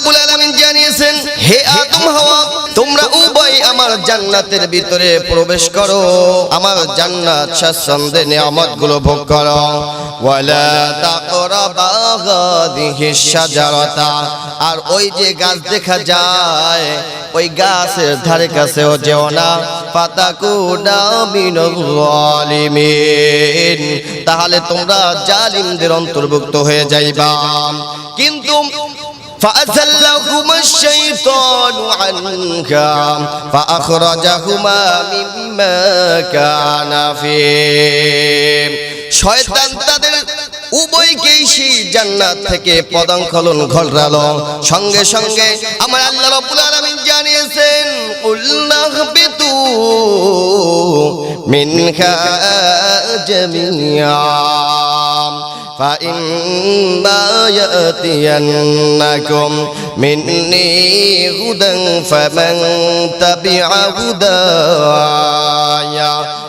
রাব্বুল আলামিন জানিয়েছেন, হে আদম তোমরা উভয় আমার জান্নাতের ভিতরে প্রবেশ করো। আমার জান্নাত ভোগ করো। আর ওই যে গাছ দেখা যায়, ওই গাছের ধারে কাছেও যেও না। পাতাকুডা মিনাল তাহলে তোমরা জালিমদের অন্তর্ভুক্ত হয়ে যাইবা। কিন্তু فأزلهما الشيطان عنها فأخرجهما مما كان فيه শয়তান তাদের উভয়কেই সেই জান্নাত থেকে পদাঙ্কলন ঘটালো সঙ্গে সঙ্গে আমার আল্লাহ রাব্বুল আলামিন জানিয়েছেন উল্লাহবিতু মিনহা জামিয়া فإما يأتينكم مني هدى فمن تبع هدايا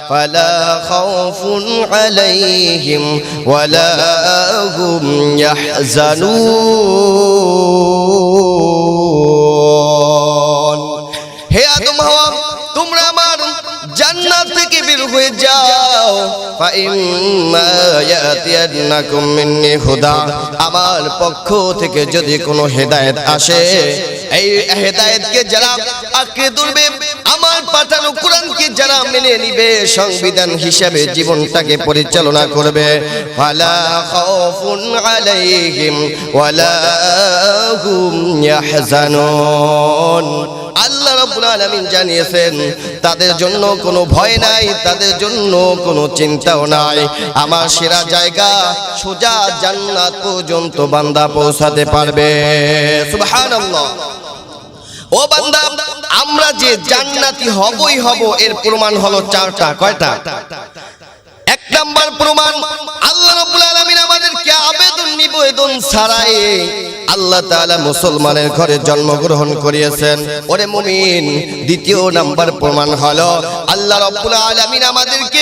فلا خوف عليهم ولا هم يحزنون. আমার পক্ষ থেকে যদি কোনো হেদায়েত আসে, এই হেদায়েতকে যারা আঁকড়ে ধরবে, আমার পাঠানো কোরআনকে যারা মেনে নিবে, সংবিধান হিসাবে জীবনটাকে পরিচালনা করবে। ফালা আলাইহিম ওয়ালা হুম ইয়াহজানুন। আল্লাহ রাব্বুল আলামিন জানিয়েছেন, তাদের জন্য কোনো ভয় নাই, তাদের জন্য কোনো চিন্তাও নাই। আমার সেরা জায়গা সোজা জান্নাত পর্যন্ত বান্দা পৌঁছাতে পারবে। সুবহানাল্লাহ। ও বান্দা, আমরা যে জান্নাতি হবই হব, এর প্রমাণ হলো চারটা, কয়টা? এক নাম্বার প্রমাণ, আল্লাহ রাব্বুল আলামিন আবেদন নিবেদন ছাড়াই আল্লাহ তাআলা মুসলমানের ঘরে জন্মগ্রহণ করিয়েছেন। ওরে মুমিন, দ্বিতীয় নাম্বার প্রমাণ হলো, আল্লাহ রাব্বুল আলামিন আমাদেরকে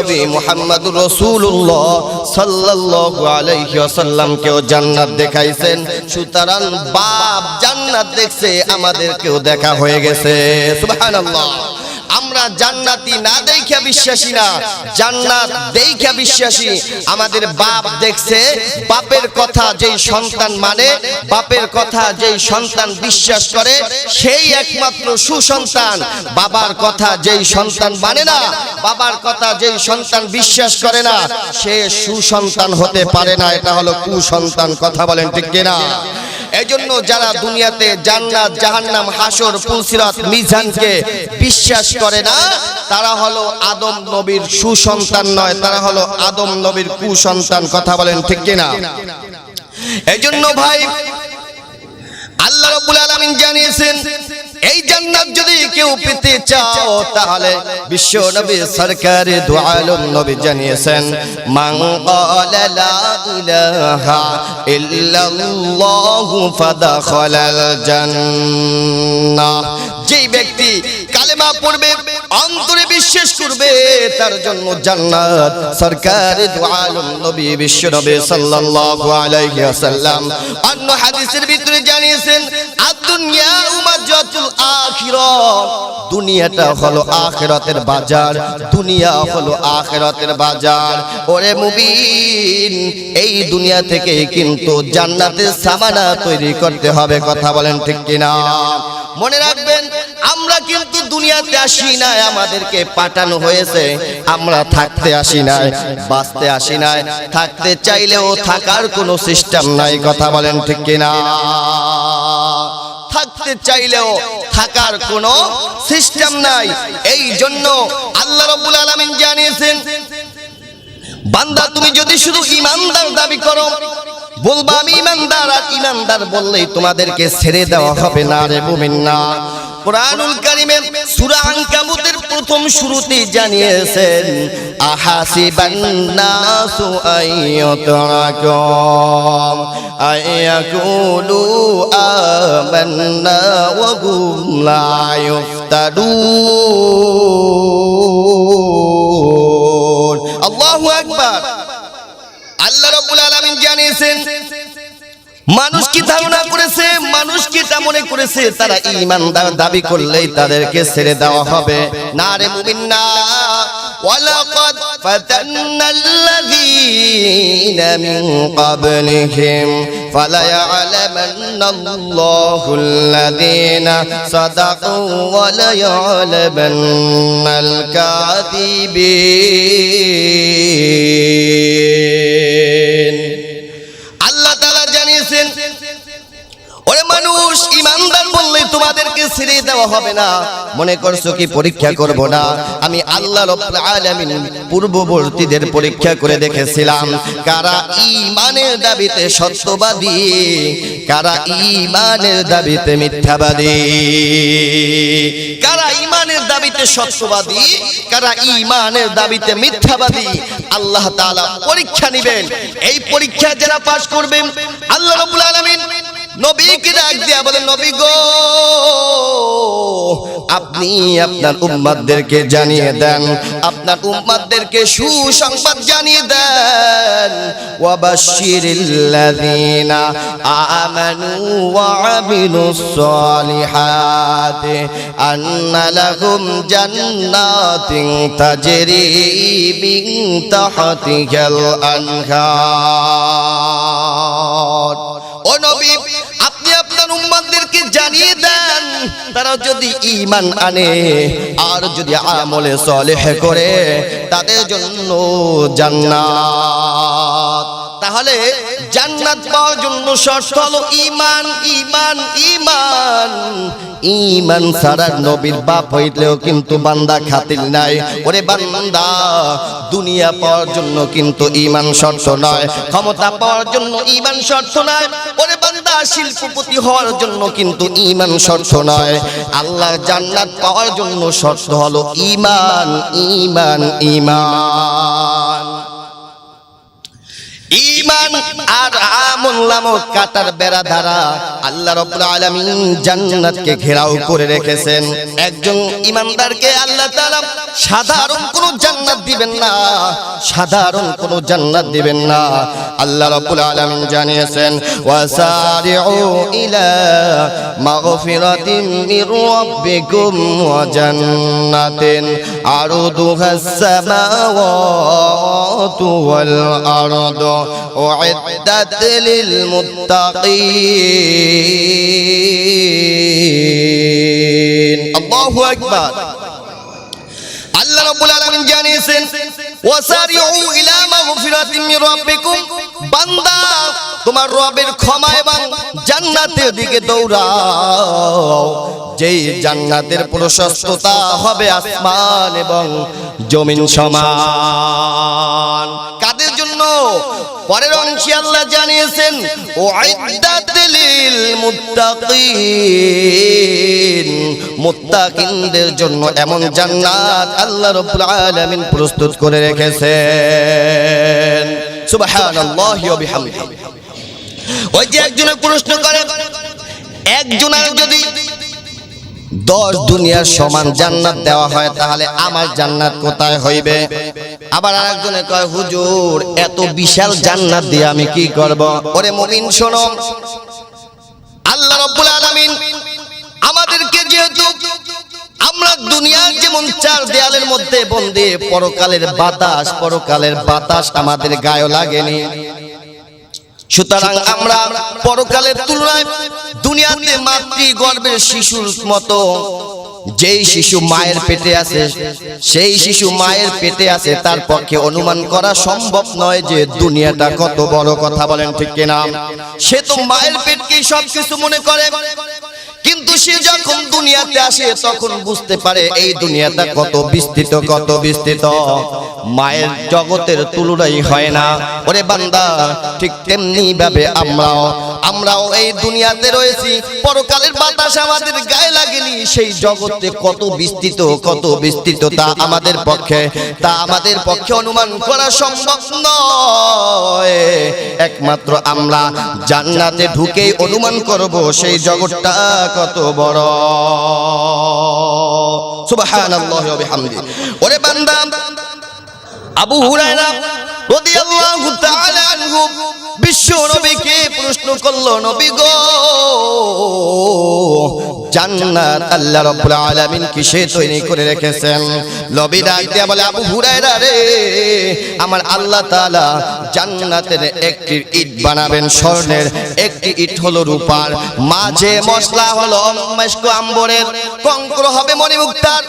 নবী মোহাম্মদ রসুল্লাহ সাল্লাল্লাহু আলাইহি ওয়াসাল্লামকেও জান্নাত দেখাইছেন। সুতরাং বাপ জান্নাত দেখছে, আমাদেরকেও দেখা হয়ে গেছে। সুবহানাল্লাহ। আমরা জান্নাতি না দেখা বিশ্বাসী না। জান্নাত দেখা বিশ্বাসী। আমাদের বাপ দেখছে, বাপের কথা যেই সন্তান মানে বাপের কথা যেই সন্তান বিশ্বাস করে, সেই একমাত্র সুসন্তান। বাবার কথা যেই সন্তান মানে না, বাবার কথা যেই সন্তান বিশ্বাস করে না, সে সুসন্তান হতে পারে না। এটা হলো কুসন্তান, কথা বলেন ঠিক কিনা? এজন্য যারা দুনিয়াতে জান্নাত, জাহান্নাম, হাসর পুলসিরাত মিজানকে বিশ্বাস করে না, তারা হলো আদম নবীর সুসন্তান নয়, তারা হলো আদম নবীর কুসন্তান, কথা বলেন ঠিক কিনা? এজন্য ভাই, আল্লাহ রাব্বুল আলামিন জানিয়েছেন, এই জান্নাত যদি কেউ পেতে চাও, তাহলে বিশ্ব নবী সরকারে দু নবী জানিয়েছেন, মান ক্বালা লা ইলাহা ইল্লাল্লাহু ফাদাখালাল জান্নাহ। যেই ব্যক্তি কালেমা পড়বে, অন্তরে বিশ্বাস করবে, তার জন্য জান্নাত। সরকার দু নবী বিশ্ব নবী সাল্লাল্লাহু আলাইহি ওয়াসাল্লাম অন্য হাদিসের ভিতরে জানিয়েছেন, আদ-দুনিয়া উমাজাতুল আখিরাত দুনিয়াটা হলো আখিরাতের বাজার, দুনিয়া হলো আখিরাতের বাজার। ওরে মুমিন এই দুনিয়া থেকে কিন্তু জান্নাতের সামানা তৈরি করতে হবে, কথা বলেন ঠিক কিনা? মনে রাখবেন, আমরা কিন্তু দুনিয়াতে আসি নাই, আমাদেরকে পাঠানো হয়েছে, আমরা থাকতে আসি নাই, বাঁচতে আসি নাই, থাকতে চাইলেও থাকার কোনো সিস্টেম নাই, কথা বলেন ঠিক কিনা? থাকতে চাইলেও থাকার কোনো সিস্টেম নাই, এই জন্য আল্লাহ রাব্বুল আলামিন জানিয়েছেন, বান্দা তুমি যদি শুধু ইমানদার দাবি করো বলবা আমি ইমানদার আর ইমানদার বললেই তোমাদেরকে ছেড়ে দেওয়া হবে না রে মুমিন না। কোরআনুল কারিমের সূরা আনকাবুতের প্রথম শুরুতে জানিয়েছেন, আহাসিবান নাসু আইয়াতরাকুম, আইয়াকুলু আমান্না ওয়া হুম লা ইফতারুন। মানুষ কি ধারণা করেছে? মানুষ কি মনে করেছে? তারা ইমানদার দাবি করলেই তাদেরকে ছেড়ে দেওয়া হবে। না রে মুমিন না ওয়ালাকাদ ফাতান্নাল্লাযীনা মিন ক্বাবলিহিম। ফালায়ালামান্নাল্লাহুল্লাযীনা সাদাকু ওয়া লায়ালামান্নাল কাযিবিন। জানিয়েছেন ওরে মানুষ, ইমানদার বললে তোমাদেরকে ছেড়ে দেওয়া হবে না। মনে করছ কি পরীক্ষা করব না? আমি আল্লাহ রব্বুল আলামিন পূর্ববর্তীদের পরীক্ষা করে দেখেছিলাম। কারা ঈমানের দাবিতে সত্যবাদী, কারা ঈমানের দাবিতে মিথ্যাবাদী, কারা ঈমানের দাবিতে সত্যবাদী, কারা ঈমানের দাবিতে মিথ্যাবাদী, আল্লাহ তাআলা পরীক্ষা নেবেন। এই পরীক্ষা যারা পাশ করবেন, আল্লাহ রাব্বুল আলামিন নবীকে ডাক দিয়া বলেন নবী গো, আপনি আপনার উম্মাদদেরকে জানিয়ে দেন, আপনার উম্মাদদেরকে সুসংবাদ জানিয়ে দেন। ওয়াবাশশিরিল্লাযীনা আমানু ওয়া আমিলুস সালিহাতি আন্না লাহুম জান্নাতিন তাজরি মিন তাহতিহাল আনহার। তারা যদি ইমান আনে আর যদি আমলে সলেহ করে তাদের জন্য জান্নাত। তাহলে জান্নাত পাওয়ার জন্য শর্ত হলো ঈমান ঈমান ঈমান। ঈমান ছাড়া নবীর বাপ হইলেও কিন্তু বান্দা খাতির নাই। ওরে বান্দা, দুনিয়া পাওয়ার জন্য কিন্তু ঈমান শর্ত নয়, ক্ষমতা পাওয়ার জন্য ঈমান শর্ত নয়। ওরে বান্দা, শিল্পপতি হওয়ার জন্য কিন্তু ঈমান শর্ত নয়। আল্লাহ জান্নাত পাওয়ার জন্য শর্ত হলো ঈমান ঈমান ঈমান। ঈমান আর আমল নামক বেড়া দ্বারা আল্লাহ রাব্বুল আলামিন জান্নাতকে ঘেরাও করে রেখেছেন। একজন ইমানদারকে আল্লাহ তাআলা সাধারণ কোন জান্নাত দিবেন না, সাধারণ কোন জান্নাত দিবেন না। আল্লাহ রাব্বুল আলামিন জানিয়েছেন, ওয়াসারিউ ইলা মাগফিরাতিন মির রাব্বিকুম ওয়া জান্নাতিন আরদুহাস সামাওয়াতু ওয়াল আরদু। أعدت للمتقين الله أكبر আল্লাহ রাব্বুল আলামিন জানিয়েছেন ওয়াসারিউ ইলা মাগফিরাতিন মির রাব্বিকুম বান্দা তোমার রবের ক্ষমা এবং জান্নাতের দিকে দৌড়াও যেই জান্নাতের প্রশস্ততা হবে আসমান এবং জমিন সমান কাদের জন্য পরের অংশে আল্লাহ জানিয়েছেন ও লিল মুত্তাকিন জন্য এমন জান্নাত আল্লাহ রাব্বুল প্রস্তুত করে রেখেছেন। ওই যে একজনে প্রশ্ন করে একজনের যদি দশ দুনিয়ার সমান জান্নাত দেওয়া হয়, তাহলে আমার জান্নাত কোথায় হইবে? আবার আরেকজনে কয়, হুজুর, এত বিশাল জান্নাত দিয়ে আমি কি করব? ওরে মুমিন, শোনো। আল্লাহ রাব্বুল আলামিন আমাদেরকে যেহেতু আমরা দুনিয়ার যেমন চার দেয়ালের মধ্যে বন্দী, পরকালের বাতাস পরকালের বাতাস আমাদের গায়ে লাগেনি। সুতরাং আমরা পরকালের তুলনায় দুনিয়াতে মাতৃ গর্ভের শিশুর মতো, যেই শিশু মায়ের পেটে আছে, সেই শিশু মায়ের পেটে আছে, তার পক্ষে অনুমান করা সম্ভব নয় যে দুনিয়াটা কত বড় কথা বলেন ঠিক কিনা। সে তো মায়ের পেটকেই সবকিছু মনে করে। কিন্তু সে যখন দুনিয়াতে আসে, তখন বুঝতে পারে এই দুনিয়াটা কত বিস্তৃত কত বিস্তৃত। মায়ের জগতের তুলনাই হয় না। ওরে বান্দা, ঠিক তেমনি ভাবে আমরাও আমরাও এই দুনিয়াতে রয়েছি। পরকালের বাতাস আমাদের গায়ে লাগেনি। সেই জগতে কত বিস্তৃত কত বিস্তৃত তা আমাদের পক্ষে। তা আমাদের পক্ষে অনুমান করা সম্ভব নয়। একমাত্র আমরা জান্নাতে ঢুকেই অনুমান করব, সেই জগৎটা কত বড়। সুবহানাল্লাহি ওয়া বিহামদি ওরে বান্দা, আবু হুরায়রা বিশ্ব প্রশ্ন জান্নাত আল্লাহ কিসে তৈরি করে রেখেছেন? বলে আমার আল্লাহ জান্নাতের একটি ইট বানাবেন, স্বর্ণের একটি ইট হলো রূপার। মাঝে মশলা হলো আম্বরের, কঙ্কর হবে মণিমুক্তার,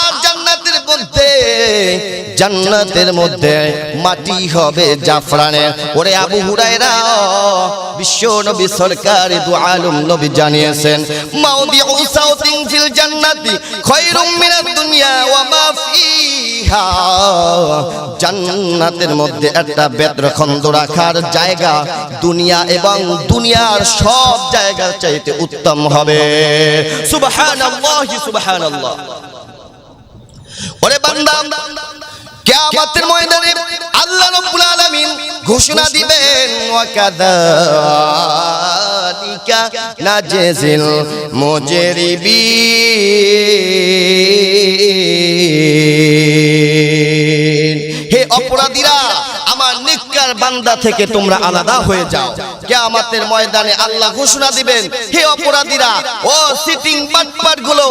আর জান্নাতের মধ্যে জান্নাতের মধ্যে মাটি হবে জাফরানের ওরে আবু হুরায়রা, বিশ্ব নবী সরকার দু আলম নবী জানিয়েছেন মাউদিউ সাউতিন ফিল জান্নাতি খায়রুম মিনাদ দুনিয়া ওয়া মা ফিহা। জান্নাতের মধ্যে একটা বেদ্রখন্দ রাখার জায়গা দুনিয়া এবং দুনিয়ার সব জায়গার চাইতে উত্তম হবে। সুবহানাল্লাহি, সুবহানাল্লাহ। ওরে বান্দা কিয়ামতের ময়দানে আল্লাহ রাব্বুল আলামিন ঘোষণা দিবেন ওয়া কাযালিকা মুজরিবি হে অপরাধীরা নিকার বান্দা থেকে তোমরা আলাদা হয়ে যাও। কিয়ামতের ময়দানে আল্লাহ ঘোষণা দিবেন, হে অপরাধীরা, ও সিটিং বাটপাটগুলো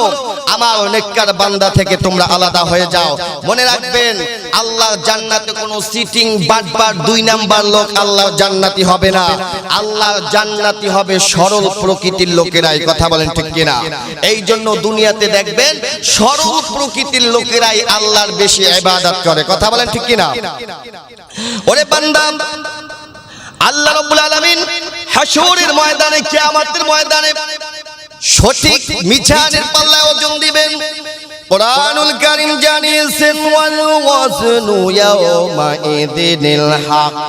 আমার নেককার বান্দা থেকে তোমরা আলাদা হয়ে যাও। মনে রাখবেন, আল্লাহ জান্নাতে কোনো সিটিং বাটপাট দুই নাম্বার লোক আল্লাহ জান্নাতি হবে না। আল্লাহ জান্নাতি হবে সরল প্রকৃতির লোকেরাই, কথা বলেন ঠিক কিনা? এই জন্য দুনিয়াতে দেখবেন, সরল প্রকৃতির লোকেরাই আল্লাহর বেশি ইবাদত করে, কথা বলেন ঠিক কিনা? ওরে বান্দা, আল্লাহ রাব্বুল আলামিন হাসরের ময়দানে, কিয়ামতের ময়দানে সঠিক মিজানের পাল্লায় ওজন দিবেন। কোরআনুল কারীম জানিয়েছেন ওয়াল ওয়াজনু ইয়াউমা ইদিনিল হক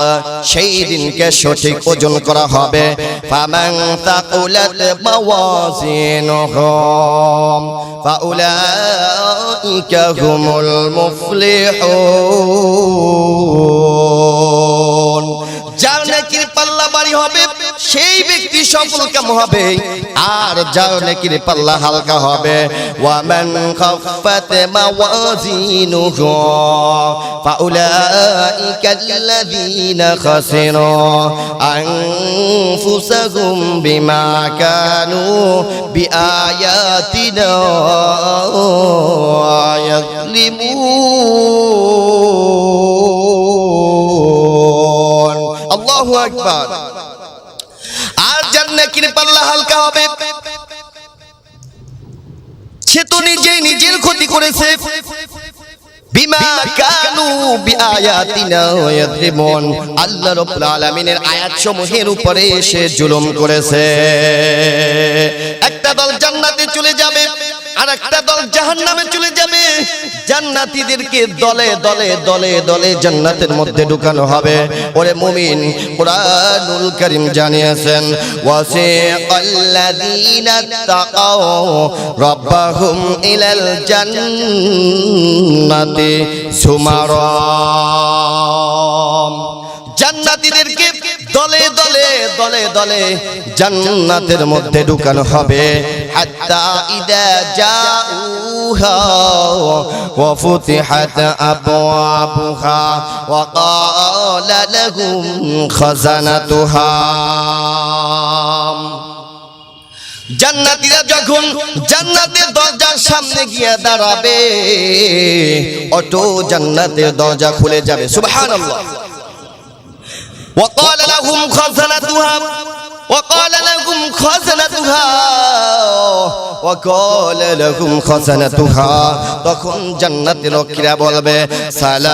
সেই দিনকে সঠিক ওজন করা হবে। ফামান তাকুলাত মাওয়াজিনুহুম ফাউলাইকা হুমুল মুফলিহুন। যার নাকির পাল্লা বাড়ি হবে সেই ব্যক্তি সফল কাম হবে আর যার নাকির পাল্লা হালকা হবে। ওয়ামান খাফফাত মাওয়াজিনুহু, ফাউলাইকা আল্লাযীনা খাসিরু আনফুসাহুম বিমা কানু বিআয়াতিনা ইয়াযলিমুন। আল্লাহু আকবার আর যার নাকির পাল্লা হালকা হবে। সে তো নিজেই নিজের ক্ষতি করেছে। আল্লাহ রাব্বুল আলামিনের আয়াতসমূহের উপরে এসে জুলুম করেছে। দল জান্নাতে চলে যাবে আর একটা দল জাহান্নামে চলে যাবে। জান্নাতীদেরকে দলে দলে দলে দলে জান্নাতের মধ্যে ঢুকানো হবে। ওরে মুমিন, কুরআনুল কারীম জানিয়েছেন, ওয়াসিআল্লাযীনা তাকাও রাব্বাহুম ইলাল জান্নাতি সুমারা জান্নাতীদেরকে দলে দলে দলে দলে জান্নাতের মধ্যে ঢুকানো হবে। জান্নাতীরা যখন জান্নাতের দরজার সামনে গিয়ে দাঁড়াবে, অটো জান্নাতের দরজা খুলে যাবে। সুবহানাল্লাহ। وقال لهم خزنتها وقال لهم خزنتها وقال لهم خزنتها তখন জান্নাতের রক্ষীরা বলবে সালামুন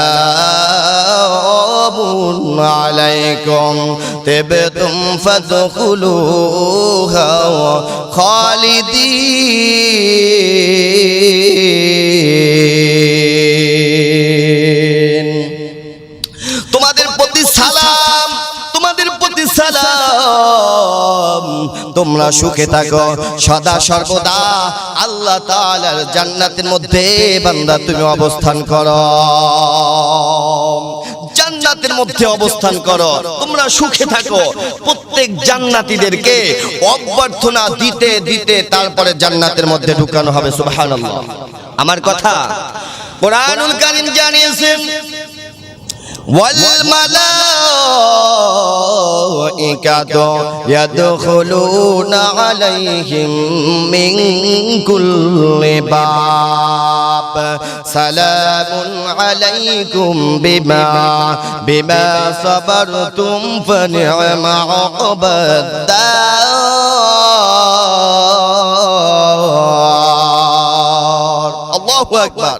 আলাইকুম তিবতুম ফাদখুলুহা খালিদিন তোমাদের প্রতি সালাম তোমাদের প্রতি সালাম। তোমরা সুখে থাকো। সদা সর্বদা আল্লাহ তাআলার জান্নাতের মধ্যে বান্দা তুমি অবস্থান করো। জান্নাতের মধ্যে অবস্থান করো। তোমরা সুখে থাকো। প্রত্যেক জান্নাতীদেরকে অভ্যর্থনা দিতে দিতে তারপরে জান্নাতের মধ্যে ঢুকানো হবে। সুবহানাল্লাহ। আমার কথা কোরআনুল কারীম জানিয়েছেন والملائكة يدخلون عليهم من كل باب سلام عليكم بما بما صبرتم فنعم عقبى الدار الله أكبر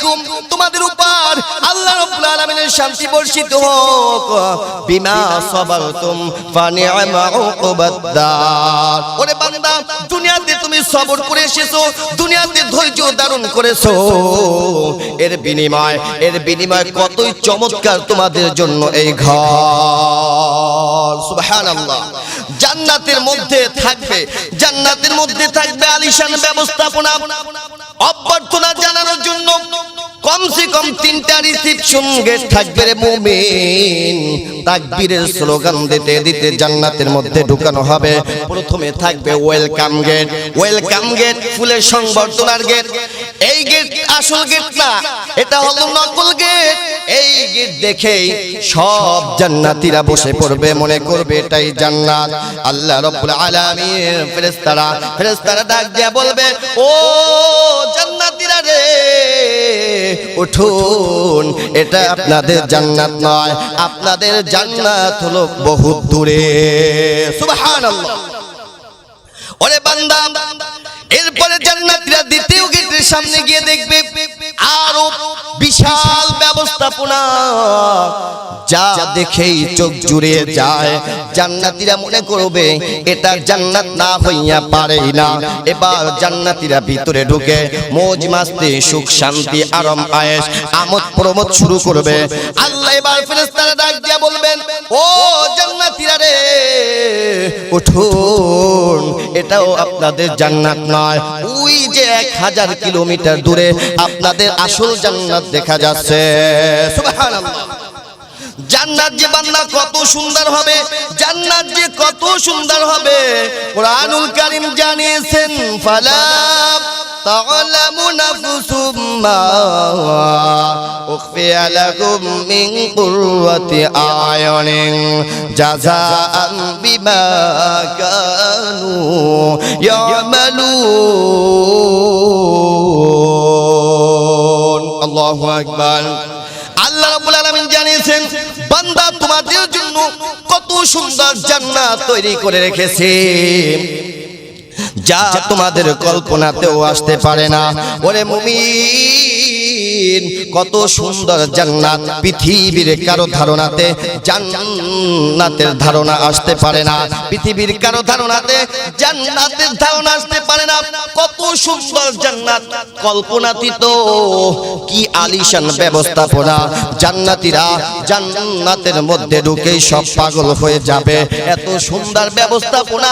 আলাইকুম। তোমাদের উপর আল্লাহ রাব্বুল আলামিনের শান্তি বর্ষিত হোক। বিমা সাবারতুম ফানিআমা উকবাদ্দার ওরে বান্দা, দুনিয়াতে তুমি সবর করে এসেছ, দুনিয়াতে ধৈর্য ধারণ করেছ। এর বিনিময় এর বিনিময় কতই চমৎকার তোমাদের জন্য এই ঘর। সুবহানাল্লাহ। জান্নাতের মধ্যে থাকবে। জান্নাতের মধ্যে থাকবে আলিশান ব্যবস্থাপনা। অভ্যর্থনা জানানোর জন্য কমসে কম তিনটা রিসিপশন গেট থাকবে রে মুমিন। তাকবীরের স্লোগান দিতে দিতে জান্নাতের মধ্যে ঢুকানো হবে। প্রথমে থাকবে ওয়েলকাম গেট ওয়েলকাম গেট ফুলের সংবর্ধনার গেট এই গেট আসল গেট না, এটা হলো নকল গেট এই গেট দেখেই সব জান্নাতীরা বসে পড়বে, মনে করবে এটাই জান্নাত। আল্লাহ রাব্বুল আলামিন ফেরেশতারা ফেরেশতারা ডাক দিয়ে বলবে, ও জান্নাতীরা রে, উঠুন, এটা আপনাদের জান্নাত নয়, আপনাদের জান্নাত হলো বহু দূরে। সুবহানাল্লাহ। ওরে বান্দা, এরপরে জান্নাতীরা দ্বিতীয় গেটের সামনে গিয়ে দেখবে আরও বিশাল ব্যবস্থাপনা যা দেখেই চোখ জুড়ে যায়। জান্নাতীরা মনে করবে, এটা জান্নাত না হইয়া না। এবার জান্নাতীরা ভিতরে ঢুকে সুখ, শান্তি আমোদ, প্রমোদ শুরু করবে। আল্লাহ এবার ডাক দিয়া বলবেন, ও জান্নাতীরা রে, উঠুন। এটাও আপনাদের জান্নাত নয়। ওই যে এক হাজার কিলোমিটার দূরে আপনাদের আসল জান্নাত দেখা যাচ্ছে। জান্নাত যে বান্না কত সুন্দর হবে জান্নাত যে কত সুন্দর হবে কোরআনুল কারীম জানিয়েছেন ফালা তাআলামু নাফসুম মা উখফিয়া লাকুম মিন জাযাআন বিমা কানু আল্লাহু আকবার। আল্লাহ রাব্বুল আলামিন জানিয়েছেন, বান্দা তোমাদের জন্য কত সুন্দর জান্নাত তৈরি করে রেখেছে। যা তোমাদের কল্পনাতেও আসতে পারে না। ওরে মুমিন। কত সুন্দর জান্নাত পৃথিবীর কারও ধারণাতে, জান্নাতের ধারণা আসতে পারে না। পৃথিবীর কারও ধারণাতে, জান্নাতের ধারণা আসতে পারে না। কত সুন্দর জান্নাত। কল্পনাতীত কি আলিশান ব্যবস্থাপনা। জান্নাতীরা জান্নাতের মধ্যে ঢুকেই সব পাগল হয়ে যাবে। এত সুন্দর ব্যবস্থাপনা